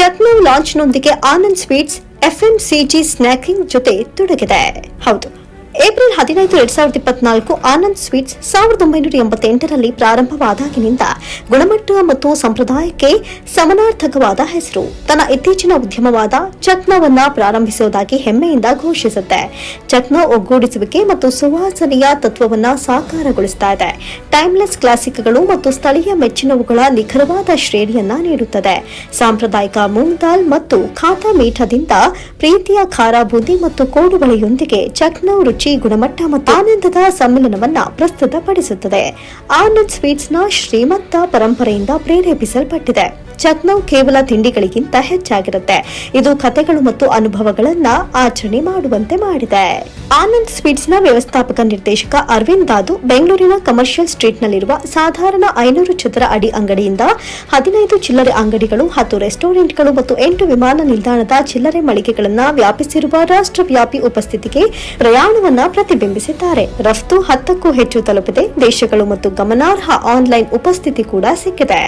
ಚಕ್ನೋ ಲಾಂಚ್ನೊಂದಿಗೆ Anand sweets F M C G snacking ಜೊತೆ ತೊಡಗಿದೆ. ಹೌದು. ಏಪ್ರಿಲ್ ಹದಿನೈದು, ಎರಡ್ ಸಾವಿರದ ಇಪ್ಪತ್ನಾಲ್ಕು ಆನಂದ್ ಸ್ವೀಟ್ಸ್ ಸಾವಿರದ ಒಂಬೈನೂರ ಎಂಬತ್ತೆಂಟರಲ್ಲಿ ಪ್ರಾರಂಭವಾದಾಗಿನಿಂದ ಗುಣಮಟ್ಟ ಮತ್ತು ಸಂಪ್ರದಾಯಕ್ಕೆ ಸಮನಾರ್ಥಕವಾದ ಹೆಸರು. ತನ್ನ ಇತ್ತೀಚಿನ ಉದ್ಯಮವಾದ ಚಕ್ನವನ್ನ ಪ್ರಾರಂಭಿಸುವುದಾಗಿ ಹೆಮ್ಮೆಯಿಂದ ಘೋಷಿಸುತ್ತೆ. ಚಕ್ನ ಒಗ್ಗೂಡಿಸುವಿಕೆ ಮತ್ತು ಸುವಾಸನೆಯ ತತ್ವವನ್ನ ಸಾಕಾರಗೊಳಿಸ್ತಾ ಇದೆ. ಟೈಮ್ಲೆಸ್ ಕ್ಲಾಸಿಕ್ಗಳು ಮತ್ತು ಸ್ಥಳೀಯ ಮೆಚ್ಚಿನವುಗಳ ನಿಖರವಾದ ಶ್ರೇಣಿಯನ್ನ ನೀಡುತ್ತದೆ. ಸಾಂಪ್ರದಾಯಿಕ ಮೂಂಗ್ ದಾಲ್ ಮತ್ತು ಖಾತಾ ಮೀಠದಿಂದ ಪ್ರೀತಿಯ ಖಾರ ಬೂದಿ ಮತ್ತು ಕೋಡುಬಳೆಯೊಂದಿಗೆ ಚಕ್ನ ರುಚಿ ಗುಣಮಟ್ಟ ಮತ್ತು ಆನಂದದ ಸಮ್ಮಿಲನವನ್ನ ಪ್ರಸ್ತುತಪಡಿಸುತ್ತದೆ. ಆನಂದ್ ಸ್ವೀಟ್ಸ್ನ ಶ್ರೀಮಂತ ಪರಂಪರೆಯಿಂದ ಪ್ರೇರೇಪಿಸಲ್ಪಟ್ಟಿದೆ. ಚಕ್ನೌ ಕೇವಲ ತಿಂಡಿಗಳಿಗಿಂತ ಹೆಚ್ಚಾಗಿರುತ್ತೆ. ಇದು ಕಥೆಗಳು ಮತ್ತು ಅನುಭವಗಳನ್ನ ಆಚರಣೆ ಮಾಡುವಂತೆ ಮಾಡಿದೆ. ಆನಂದ್ ಸ್ವೀಟ್ಸ್ನ ವ್ಯವಸ್ಥಾಪಕ ನಿರ್ದೇಶಕ ಅರವಿಂದ್ ದಾದು ಬೆಂಗಳೂರಿನ ಕಮರ್ಷಿಯಲ್ ಸ್ಟ್ರೀಟ್ ನಲ್ಲಿರುವ ಸಾಧಾರಣ ಐನೂರು ಚದರ ಅಡಿ ಅಂಗಡಿಯಿಂದ ಹದಿನೈದು ಚಿಲ್ಲರೆ ಅಂಗಡಿಗಳು, ಹತ್ತು ರೆಸ್ಟೋರೆಂಟ್ಗಳು ಮತ್ತು ಎಂಟು ವಿಮಾನ ನಿಲ್ದಾಣದ ಚಿಲ್ಲರೆ ಮಳಿಗೆಗಳನ್ನು ವ್ಯಾಪಿಸಿರುವ ರಾಷ್ಟ್ರವ್ಯಾಪಿ ಉಪಸ್ಥಿತಿಗೆ ಪ್ರಯಾಣವನ್ನು ಪ್ರತಿಬಿಂಬಿಸಿದ್ದಾರೆ. ರಫ್ತು ಹತ್ತಕ್ಕೂ ಹೆಚ್ಚು ತಲುಪಿದೆ. ದೇಶಗಳು ಮತ್ತು ಗಮನಾರ್ಹ ಆನ್ಲೈನ್ ಉಪಸ್ಥಿತಿ ಕೂಡ ಸಿಕ್ಕಿದೆ.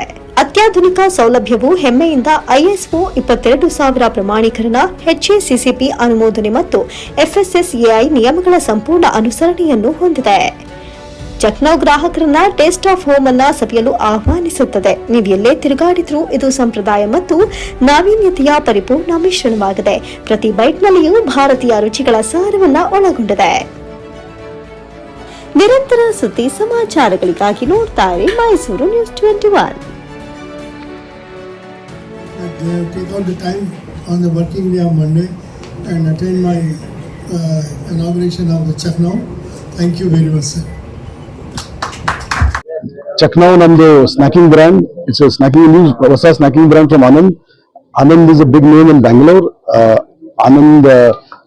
ಅತ್ಯಾಧುನಿಕ ಸೌಲಭ್ಯವು ಹೆಮ್ಮೆಯಿಂದ ಐಎಸ್ಒ ಇಪ್ಪತ್ತೆರಡು ಸಾವಿರ ಪ್ರಮಾಣೀಕರಣ, ಎಚ್ಎಸಿಸಿಪಿ ಅನುಮೋದನೆ ಮತ್ತು ಎಫ್ಎಸ್ಎಸ್ಎಐ ನಿಯಮಗಳ ಸಂಪೂರ್ಣ ಅನುಸರಣೆಯನ್ನು ಹೊಂದಿದೆ. ಚಕ್ನೌ ಗ್ರಾಹಕರನ್ನ ಟೇಸ್ಟ್ ಆಫ್ ಹೋಮ್ ಅನ್ನ ಸವಿಯಲು ಆಹ್ವಾನಿಸುತ್ತದೆ. ನೀವು ಎಲ್ಲೇ ತಿರುಗಾಡಿದ್ರೂ ಇದು ಸಂಪ್ರದಾಯ ಮತ್ತು ನಾವೀನ್ಯತೆಯ ಪರಿಪೂರ್ಣ ಮಿಶ್ರಣವಾಗಿದೆ. ಪ್ರತಿ ಬೈಟ್ನಲ್ಲಿಯೂ ಭಾರತೀಯ ರುಚಿಗಳ ಸಾರವನ್ನ ಒಳಗೊಂಡಿದೆ. ನಿರಂತರ ಸುದ್ದಿ ಸಮಾಚಾರಗಳಿಗಾಗಿ ನೋಡ್ತಾರೆ Mysuru news twenty one. That they have taken the time on the working day of Monday and attend my uh, inauguration of the Chaknau. Thank you very much, sir. Chaknow ನಮ್ದು snacking brand it's snacking news ಹೊಸ snacking brand from Anand Anand is a big name in Bangalore Anand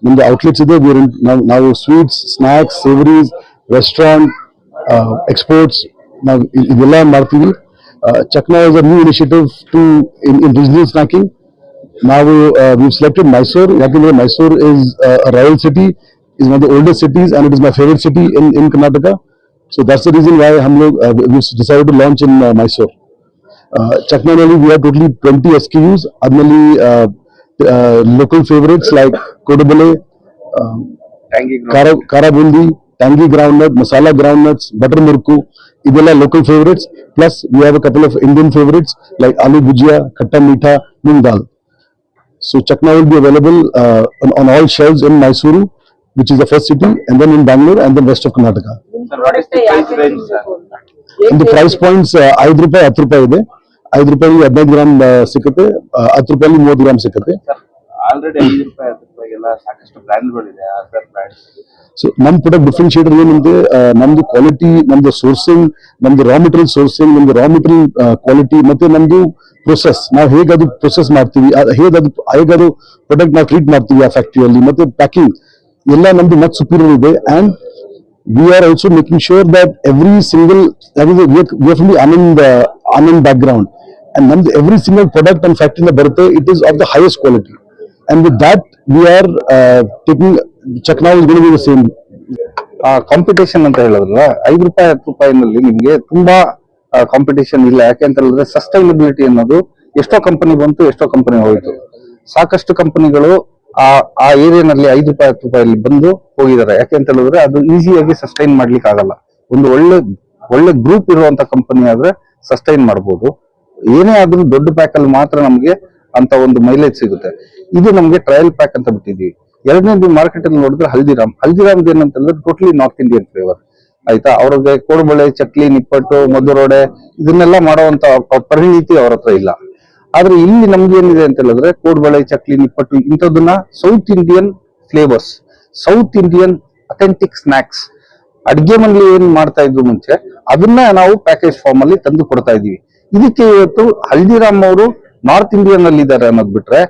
ನಮ್ದು outlets ಇದೆ. We're in- ನಾವು- ನಾವು sweets snacks savouries restaurant exports ನಾವು ಇ- ಇದೆಲ್ಲ ಮಾಡ್ತೀವಿ. Uh, Chakna is a new initiative to in, in regional snacking. Now uh, we, have selected Mysore. You know Mysore is uh, a royal city, is one of the oldest cities and it is my favorite city in, in Karnataka. So that's the reason why hum log, uh, we decided to launch in uh, Mysore. Uh, Chakna Nali, we have totally 20 SKUs, Adnali, uh, uh, local favorites like Kodabale, um, Kara, Kara Tangy groundnut, Masala groundnuts, Butter Murku. Idella local favorites. Plus, we have a couple of Indian favorites like Aloo Bhujia, Khatta Meetha, Moong Dal. So Chakna will be available uh, on, on all shelves in Mysuru, which is the first city, and then in Bangalore and then rest of Karnataka. Sir, what is the price range, sir? And the price points uh, ಐದು ರೂಪಾಯಿ ಹತ್ತು ರೂಪಾಯಿ ಇದೆ ಐದು ರೂಪಾಯಿ ಹದಿನೈದು gram ಸಿಕ್ಕತ್ತೆ ಹತ್ತು ರೂಪಾಯಿ ಮೂವತ್ತು ಗ್ರಾಮ್ ಸಿಕ್ಕತ್ತೆ ಆಲ್ರೆಡಿ ಐದು ರೂಪಾಯಿ ಹತ್ತು ರೂಪಾಯಿಗೆಲ್ಲ ಸಾಕಷ್ಟು ಬ್ರ್ಯಾಂಡ್ಗಳಿದೆ ಅದರ್ ಬ್ರ್ಯಾಂಡ್ಸ್ ಸೊ ನಮ್ಮ ಪ್ರಾಡಕ್ಟ್ ಡಿಫ್ರೆನ್ಶಿಯೇಟರ್ ಏನಂದ್ರೆ ನಮ್ದು? ಕ್ವಾಲಿಟಿ ನಮ್ದು ಸೋರ್ಸಿಂಗ್ ನಮ್ದು ರಾ ಮೆಟೀರಿಯಲ್ ಸೋರ್ಸಿಂಗ್ ನಮ್ದು ರಾ ಮೆಟೀರಿಯಲ್ ಕ್ವಾಲಿಟಿ ಮತ್ತೆ ನಮ್ದು ಪ್ರೊಸೆಸ್ ನಾವು ಹೇಗೆ ಅದು ಪ್ರೊಸೆಸ್ ಮಾಡ್ತೀವಿ. ಹೇಗೆ ಅದು ಹೇಗೆ ಅದು ಪ್ರಾಡಕ್ಟ್ ನಾವು ಟ್ರೀಟ್ ಮಾಡ್ತೀವಿ ಆ ಫ್ಯಾಕ್ಟ್ರಿಯಲ್ಲಿ ಮತ್ತೆ ಪ್ಯಾಕಿಂಗ್ ಎಲ್ಲ ನಮ್ದು ಮತ್ ಸುಪೀರಿಯರ್ ಇದೆ. And we are also making sure that every single that is we are, we ನಮ್ದು ಎವ್ರಿ ಸಿಂಗಲ್ Anand ನಮ್ಮ Anand ಬರುತ್ತೆ every single product and factory in and with that we are uh, taking Chakna is going to be the same. Competition ಅಂತ ಹೇಳಿದ್ರಲ್ಲ ಐದು ರೂಪಾಯಿ ಹತ್ತು ರೂಪಾಯಿನಲ್ಲಿ ನಿಮ್ಗೆ ತುಂಬಾ ಕಾಂಪಿಟೇಷನ್ ಇಲ್ಲ. ಯಾಕೆಂತ ಹೇಳಿದ್ರೆ ಸಸ್ಟೈನಬಿಲಿಟಿ ಅನ್ನೋದು ಎಷ್ಟೋ ಕಂಪನಿ ಬಂತು ಎಷ್ಟೋ ಕಂಪನಿ ಹೋಯಿತು. ಸಾಕಷ್ಟು ಕಂಪನಿಗಳು ಆ ಆ ಏರಿಯಾನಲ್ಲಿ ಐದು ರೂಪಾಯಿ ಹತ್ತು ರೂಪಾಯಲ್ಲಿ ಬಂದು ಹೋಗಿದ್ದಾರೆ. ಯಾಕೆಂತ ಹೇಳಿದ್ರೆ ಅದು ಈಸಿಯಾಗಿ ಸಸ್ಟೈನ್ ಮಾಡ್ಲಿಕ್ಕೆ ಆಗಲ್ಲ ಒಂದು ಒಳ್ಳೆ ಒಳ್ಳೆ ಗ್ರೂಪ್ ಇರುವಂತ ಕಂಪನಿ ಆದ್ರೆ ಸಸ್ಟೈನ್ ಮಾಡ್ಬೋದು. ಏನೇ ಆದ್ರೂ ದೊಡ್ಡ ಪ್ಯಾಕ್ ಅಲ್ಲಿ ಮಾತ್ರ ನಮ್ಗೆ ಅಂತ ಒಂದು ಮೈಲೇಜ್ ಸಿಗುತ್ತೆ. ಇದು ನಮ್ಗೆ ಟ್ರಯಲ್ ಪ್ಯಾಕ್ ಅಂತ ಬಿಟ್ಟಿದ್ವಿ. ಎರಡನೇದು ಮಾರ್ಕೆಟ್ ಅಲ್ಲಿ ನೋಡಿದ್ರೆ ಹಲ್ದಿರಾಮ್. ಹಲ್ದಿರಾಮ್ ಏನಂತಂದ್ರೆ ಟೋಟಲಿ ನಾರ್ತ್ ಇಂಡಿಯನ್ ಫ್ಲೇವರ್ ಆಯ್ತಾ? ಅವ್ರಿಗೆ ಕೋಡುಬಳೆ, ಚಕ್ಲಿ, ನಿಪ್ಪಟ್ಟು, ಮಧುರೋಡೆ, ಇದನ್ನೆಲ್ಲ ಮಾಡುವಂತ ಪರಿಣಿತಿ ಅವ್ರ ಹತ್ರ ಇಲ್ಲ. ಆದ್ರೆ ಇಲ್ಲಿ ನಮ್ಗೆ ಏನಿದೆ ಅಂತ ಹೇಳಿದ್ರೆ kodubale, chakli, nippattu ಇಂಥದ್ದನ್ನ South Indian flavours South Indian authentic snacks ಅಡ್ಗೆ ಮನೆಯಲ್ಲಿ ಏನ್ ಮಾಡ್ತಾ ಇದ್ರು ಮುಂಚೆ ಅದನ್ನ ನಾವು ಪ್ಯಾಕೇಜ್ ಫಾರ್ಮ್ ಅಲ್ಲಿ ತಂದು ಕೊಡ್ತಾ ಇದೀವಿ ಇದಕ್ಕೆ ಇವತ್ತು ಹಲ್ದಿರಾಮ್ ಅವರು ನಾರ್ತ್ ಇಂಡಿಯನ್ ಅಲ್ಲಿ ಇದ್ದಾರೆ ಅನ್ನೋದ್ ಬಿಟ್ರೆ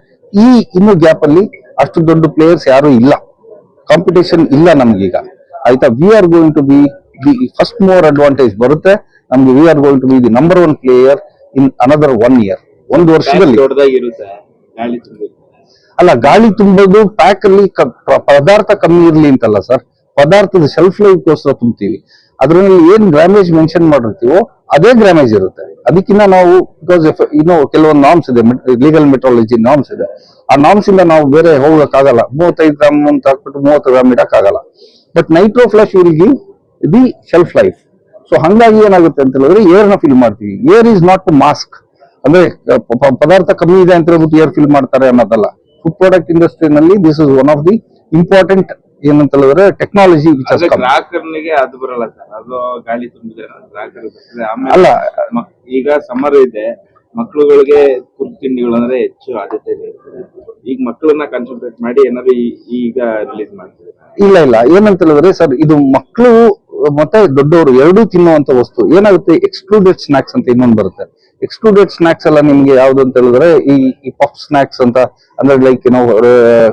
ಈ ಇನ್ನು ಗ್ಯಾಪ್ ಅಲ್ಲಿ ಅಷ್ಟು ದೊಡ್ಡ ಪ್ಲೇಯರ್ಸ್ ಯಾರು ಇಲ್ಲ. ಕಾಂಪಿಟೇಷನ್ ಇಲ್ಲ ನಮ್ಗೀಗ. ಆಯ್ತಾ? We are going to be the first more advantage ಬರುತ್ತೆ. ನಮ್ಗೆ we are going to be the number one player in another one year ಒಂದು ವರ್ಷದಲ್ಲಿ. ಅಲ್ಲ ಗಾಳಿ ತುಂಬೋದು ಪ್ಯಾಕ್ ಅಲ್ಲಿ ಪದಾರ್ಥ ಕಮ್ಮಿ ಇರ್ಲಿ ಅಂತಲ್ಲ ಸರ್ ಪದಾರ್ಥದ ಶೆಲ್ಫ್ ಲೈಫ್ಗೋಸ್ಕರ ತುಂಬ್ತೀವಿ. ಅದ್ರಲ್ಲಿ ಏನ್ ಡ್ಯಾಮೇಜ್ ಮೆನ್ಷನ್ ಮಾಡಿರ್ತೀವೋ ಅದೇ ಗ್ರಾಮೇಜ್ ಇರುತ್ತೆ. ಅದಕ್ಕಿಂತ ನಾವು ಬಿಕಾಸ್ ಇನ್ನು ಕೆಲವೊಂದು ನಾಮ್ಸ್ ಇದೆ ಲೀಗಲ್ ಮೆಟ್ರಾಲಜಿ ನಾಮ್ಸ್ ಇದೆ. ಆ ನಾಮ್ಸ್ ಇಂದ ನಾವು ಬೇರೆ ಹೋಗಕ್ಕಾಗಲ್ಲ ಮೂವತ್ತೈದು ಗ್ರಾಮ್ ಅಂತ ಹಾಕ್ಬಿಟ್ಟು ಮೂವತ್ತು gram ಇಡಕ್ಕಾಗಲ್ಲ. But nitro flush will the shelf life so ಹಂಗಾಗಿ ಏನಾಗುತ್ತೆ ಅಂತ ಹೇಳಿದ್ರೆ ಏರ್ನ ಫಿಲ್ ಮಾಡ್ತೀವಿ. ಏರ್ ಇಸ್ ನಾಟ್ ಮಾಸ್ಕ್ ಅಂದ್ರೆ ಪದಾರ್ಥ ಕಮ್ಮಿ ಇದೆ ಅಂತ ಹೇಳ್ಬಿಟ್ಟು ಏರ್ ಫಿಲ್ ಮಾಡ್ತಾರೆ ಅನ್ನೋದಲ್ಲ. Food product ಇಂಡಸ್ಟ್ರಿನಲ್ಲಿ this is one of the important ಏನಂತ ಹೇಳಿದ್ರೆ ಟೆಕ್ನಾಲಜಿ ಗ್ರಾಹಕರಿಗೆ ಅದೇ ಬರಲ್ಲ ಸರ್. ಅದು ಗಾಳಿ ತುಂಬಿದೆ ಗ್ರಾಹಕರಿಗೆ ಬರ್ತದೆ. ಆಮೇಲೆ ಮಕ್- ಈಗ ಸಮ್ಮರ್ ಇದೆ. ಮಕ್ಳುಗಳಿಗೆ ತಿಂಡಿಗಳು ಅಂದ್ರೆ ಹೆಚ್ಚು ಆದ್ಯತೆ ಇದೆ ಈಗ ಮಕ್ಕಳನ್ನ ಕಾನ್ಸಂಟ್ರೇಟ್ ಮಾಡಿ ಏನಾದ್ರು ಈ- ಈಗ ರಿಲೀಸ್ ಮಾಡ್ತಾರೆ. ಇಲ್ಲ ಇಲ್ಲ. ಏನಂತ ಹೇಳಿದ್ರೆ ಸರ್ ಇದು ಮಕ್ಕಳು ಮತ್ತೆ ದೊಡ್ಡವರು ಎರಡೂ ತಿನ್ನುವಂತ ವಸ್ತು. ಏನಾಗುತ್ತೆ? ಎಕ್ಸ್ಕ್ಲೂಡೆಡ್ ಸ್ನಾಕ್ಸ್ ಅಂತ ಇನ್ನೊಂದು ಬರುತ್ತೆ. ಎಕ್ಸ್ಕ್ಲೂಡೆಡ್ ಸ್ನಾಕ್ಸ್ ಎಲ್ಲ ನಿಮ್ಗೆ ಯಾವ್ದು ಅಂತ ಹೇಳಿದ್ರೆ ಈ ಈ ಪಫ್ ಸ್ನಾಕ್ಸ್ ಅಂತ ಅಂದ್ರೆ ಲೈಕ್ ಏನೋ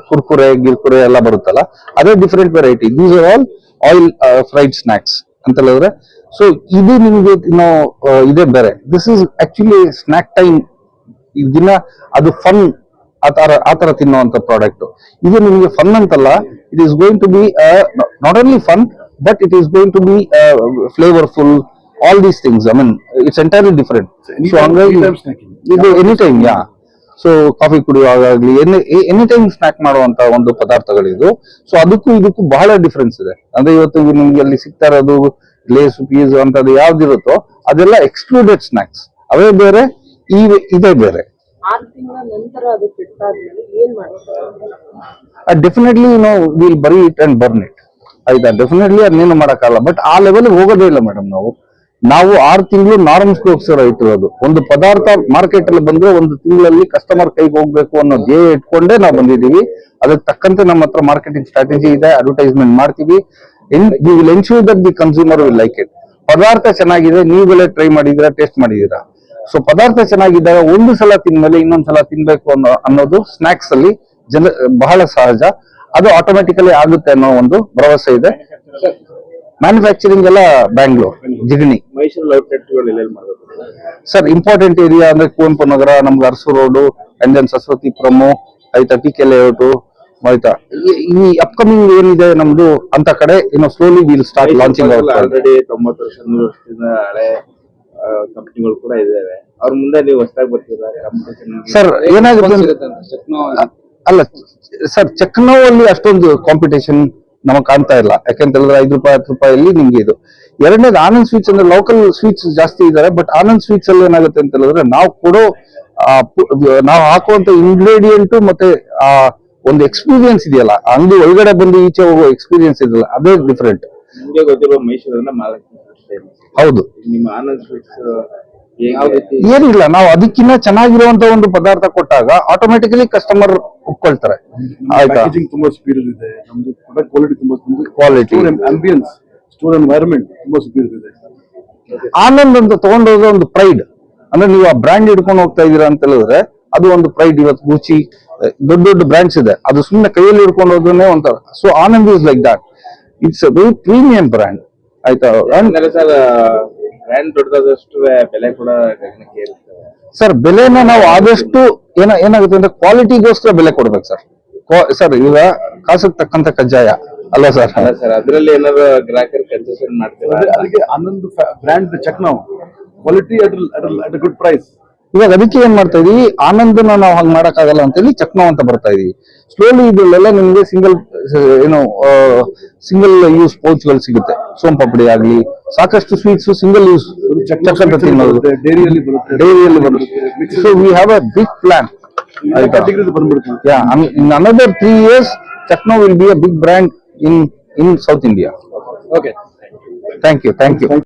ಕುರ್ಕುರೆ ಗಿರ್ಕುರೆ ಎಲ್ಲ ಬರುತ್ತಲ್ಲ ಅದೇ different variety these are all oil fried snacks ಅಂತ ಹೇಳಿದ್ರೆ. ಸೊ ಇದು ನಿಮ್ಗೆ ಇನ್ನೂ ಆ, ಇದೇ ಬೇರೆ. This is actually snack time ದಿನ ಅದು ಫನ್ ಆತರ ಆ ತರ ತಿನ್ನುವಂತ ಪ್ರಾಡಕ್ಟ್ ಇದು ನಿಮಗೆ ಫನ್ ಅಂತಲ್ಲ it is going to be not only fun but it is going to be flavourful all these things I mean it's entirely different so ಹಂಗಾಗಿ ಇದು any time yeah so coffee ಕುಡಿಯುವಾಗಲಿ any any time snack ಮಾಡುವಂತ ಒಂದು ಪದಾರ್ಥಗಳಿದು so ಅದಕ್ಕೂ ಇದಕ್ಕೂ ಬಹಳ difference ಇದೆ. ಅಂದ್ರೆ ಇವತ್ತು ನಿಮ್ಗೆ ಅಲ್ಲಿ ಸಿಗ್ತಾ ಇರೋದು ಲೇಸ್ ಪೀಸ್ ಅಂತದ್ದು ಯಾವ್ದಿರುತ್ತೋ ಅದೆಲ್ಲ ಎಕ್ಸ್ಕ್ಲೂಡೆಡ್ ಸ್ನಾಕ್ಸ್ ಅವೇ ಬೇರೆ ಈ ಇದೇ ಬೇರೆ. Definitely no will bury it and burn it ಆಯ್ತಾ? ಡೆಫಿನೆಟ್ಲಿ ಅದನ್ನೇನು ಮಾಡೋಕ್ಕಾಗಲ್ಲ. ಬಟ್ ಆ ಲೆವೆಲ್ ಹೋಗೋದೇ ಇಲ್ಲ ಮೇಡಮ್ ನಾವು. ನಾವು ಆರು ತಿಂಗಳು ನಾರ್ಮ್ಸ್ಗೋಸ್ಕರ ಇಟ್ಟಿರೋದು ಒಂದು ಪದಾರ್ಥ ಮಾರ್ಕೆಟ್ ಅಲ್ಲಿ ಬಂದ್ರೆ ಒಂದು ತಿಂಗಳಲ್ಲಿ ಕಸ್ಟಮರ್ ಕೈಗೆ ಹೋಗ್ಬೇಕು ಅನ್ನೋ ಧ್ಯೇಯ ಇಟ್ಕೊಂಡೇ ನಾವು ಬಂದಿದ್ದೀವಿ. ಅದಕ್ಕೆ ತಕ್ಕಂತೆ ನಮ್ಮ ಹತ್ರ ಮಾರ್ಕೆಟಿಂಗ್ ಸ್ಟ್ರಾಟಜಿ ಇದೆ ಅಡ್ವರ್ಟೈಸ್ಮೆಂಟ್ ಮಾಡ್ತೀವಿ. Will ensure that the consumer will like it ಪದಾರ್ಥ ಚೆನ್ನಾಗಿದೆ ನೀವೆಲ್ಲ ಟ್ರೈ ಮಾಡಿದೀರಾ ಟೇಸ್ಟ್ ಮಾಡಿದೀರಾ ಸೊ ಪದಾರ್ಥ ಚೆನ್ನಾಗಿದ್ದಾಗ ಒಂದು ಸಲ ತಿಂದ್ಮೇಲೆ ಇನ್ನೊಂದು ಸಲ ತಿನ್ಬೇಕು ಅನ್ನೋ, ಅನ್ನೋದು ಸ್ನಾಕ್ಸ್ ಅಲ್ಲಿ ಜನ, ಬಹಳ ಸಹಜ. ಅದು ಆಟೋಮೆಟಿಕಲಿ ಆಗುತ್ತೆ ಅನ್ನೋ ಒಂದು ಭರವಸೆ ಇದೆ. ಮ್ಯಾನುಫ್ಯಾಕ್ಚರಿಂಗ್ ಎಲ್ಲ Bangalore Jigani sir important area ಅಂದ್ರೆ ಕುವೆಂಪು ನಗರ ನಮ್ಗೆ Arasu road and then Saraswathipuram ಆಯ್ತಾ ಟಿ ಕೆ ಲೇಔಟು ಆಯ್ತಾ? ಈ- ಈ ಅಪ್ಕಮಿಂಗ್ ಏನಿದೆ ನಮ್ದು ಅಂತ ಕಡೆ ಇನ್ನು slowly will start launching already ತೊಂಬತ್ತು ವರ್ಷ ನೂರು ವರ್ಷದಿಂದ ಹಳೆ ಕಂಪ್ನಿಗಳು ಕೂಡ ಇದಾವೆ. ಅವ್ರ ಮುಂದೆ ನೀವು ಹೊಸದಾಗಿ ಬರ್ತಿದ್ದಾರೆ? ಸರ್ ಏನಾಗುತ್ತೆ ಅಲ್ಲ. ಸರ್ ಚೆಕ್ನೋ ಅಲ್ಲಿ ಅಷ್ಟೊಂದು ಕಾಂಪಿಟೇಷನ್ ನಮಗ್ ಕಾಣ್ತಾ ಇಲ್ಲ. ಯಾಕಂತ ಹೇಳಿದ್ರೆ ಐದು ರೂಪಾಯಿ ಹತ್ತು ರೂಪಾಯಲ್ಲಿ ನಿಮ್ಗೆ ಇದು. ಎರಡನೇದು ಆನಂದ್ ಸ್ವೀಟ್ಸ್ ಅಂದ್ರೆ ಲೋಕಲ್ ಸ್ವೀಟ್ಸ್ ಜಾಸ್ತಿ ಇದಾರೆ ಬಟ್ ಆನಂದ್ ಸ್ವೀಟ್ಸ್ ಅಲ್ಲಿ ಏನಾಗುತ್ತೆ ಅಂತ ಹೇಳಿದ್ರೆ ನಾವು ಕೊಡೋ ನಾವು ಹಾಕುವಂತ ಇಂಗ್ರೀಡಿಯೆಂಟ್ ಮತ್ತೆ ಆ ಒಂದು ಎಕ್ಸ್ಪೀರಿಯನ್ಸ್ ಇದೆಯಲ್ಲ ಅಂಗಡಿ ಒಳಗಡೆ ಬಂದು ಈಚೆ ಹೋಗೋ ಎಕ್ಸ್ಪೀರಿಯನ್ಸ್ ಇದೆಯಲ್ಲ ಅದೇ ಡಿಫರೆಂಟ್ ಹೌದು. ನಿಮ್ಮ ಆನಂದ್ ಸ್ವೀಟ್ಸ್ ಏನಿಲ್ಲ ನಾವು ಅದಕ್ಕಿಂತ ಚೆನ್ನಾಗಿರುವಂತ ಒಂದು ಪದಾರ್ಥ ಕೊಟ್ಟಾಗ ಆಟೋಮೆಟಿಕಲಿ ಕಸ್ಟಮರ್ ಒಪ್ಕೊಳ್ತಾರೆ. ಆಯ್ತಾ? ತುಂಬಾ ಸ್ಪೀರಿಯರ್ ಇದೆ ನಮ್ದು ಕ್ವಾಲಿಟಿ ತುಂಬಾ ಕ್ವಾಲಿಟಿ ಅಂಬಿಯನ್ಸ್ ಸ್ಟೋರ್ ಎನ್ವೈರನ್ಮೆಂಟ್ ತುಂಬಾ ಇದೆ ಆನಂದ್ ಅಂತ ತಗೊಂಡೋದ ಒಂದು ಪ್ರೈಡ್ ಅಂದ್ರೆ ನೀವು ಆ ಬ್ರ್ಯಾಂಡ್ ಹಿಡ್ಕೊಂಡು ಹೋಗ್ತಾ ಇದೀರಾ ಅಂತ ಹೇಳಿದ್ರೆ ಅದು ಒಂದು ಪ್ರೈಡ್ ಇವತ್ತು ಗುಚಿ ದೊಡ್ಡ ದೊಡ್ಡ ಬ್ರ್ಯಾಂಡ್ಸ್ ಇದೆ. ಅದು ಸುಮ್ಮನೆ ಕೈಯಲ್ಲಿ ಹಿಡ್ಕೊಂಡು ಹೋದ್ರೆ ಒಂಥರ. So Anand is like that it's a very premium brand ಆಯ್ತಾ? ಬ್ರ್ಯಾಂಡ್ ದೊಡ್ಡದಾದಷ್ಟು ಬೆಲೆ ಕೂಡ ಗಗನಕ್ಕೆ ಸರ್ ಬೆಲೆನ ನಾವು ಆದಷ್ಟು ಏನ ಏನಾಗುತ್ತೆ ಅಂದ್ರೆ ಕ್ವಾಲಿಟಿಗೋಸ್ಕರ ಬೆಲೆ ಕೊಡ್ಬೇಕು ಸರ್. ಸರ್ ಈಗ ಕಾಸಕ್ಕೆ ತಕ್ಕಂತ ಕಜ್ಜಾಯ. ಅಲ್ಲ ಸರ್. ಅಲ್ಲ ಸರ್ ಅದ್ರಲ್ಲಿ ಏನಾದ್ರು ಗ್ರಾಹಕರು ಕನ್ಸೆಷನ್ ಮಾಡ್ತೀವಿ ಅದೇ- ಅದಕ್ಕೆ ಆನಂದ್ ಬ್ರ್ಯಾಂಡ್ ಚೆಕ್ ನಾವು. Quality at at good price ಇವಾಗ ಅದಕ್ಕೆ ಏನ್ ಮಾಡ್ತಾ ಇದೀವಿ? ಆನಂದನ ನಾವು ಹಂಗ್ ಮಾಡಕ್ಕಾಗಲ್ಲ ಅಂತೇಳಿ ಚಕ್ನೋ ಅಂತ ಬರ್ತಾ ಇದೀವಿ. ಸ್ಲೋಲಿ ಇದರಲ್ಲೆಲ್ಲ ನಿಮ್ಗೆ ಸಿಂಗಲ್ ಏನು ಸಿಂಗಲ್ ಯೂಸ್ ಪೌಚ್ಗಳು ಸಿಗುತ್ತೆ. ಸೋನ್ ಪಾಪಡಿ ಆಗ್ಲಿ ಸಾಕಷ್ಟು ಸ್ವೀಟ್ಸ್ ಸಿಂಗಲ್ ಯೂಸ್ ಚಕ್ ಅಂತ ತಿನ್ನೋದು ಡೈರಿಯಲ್ಲಿ ಬರುತ್ತೆ ಡೈರಿಯಲ್ಲಿ ಬರುತ್ತೆ so we have a big plan and in another three years, Chakno will be a big brand in in South India. Okay Thank you, thank you.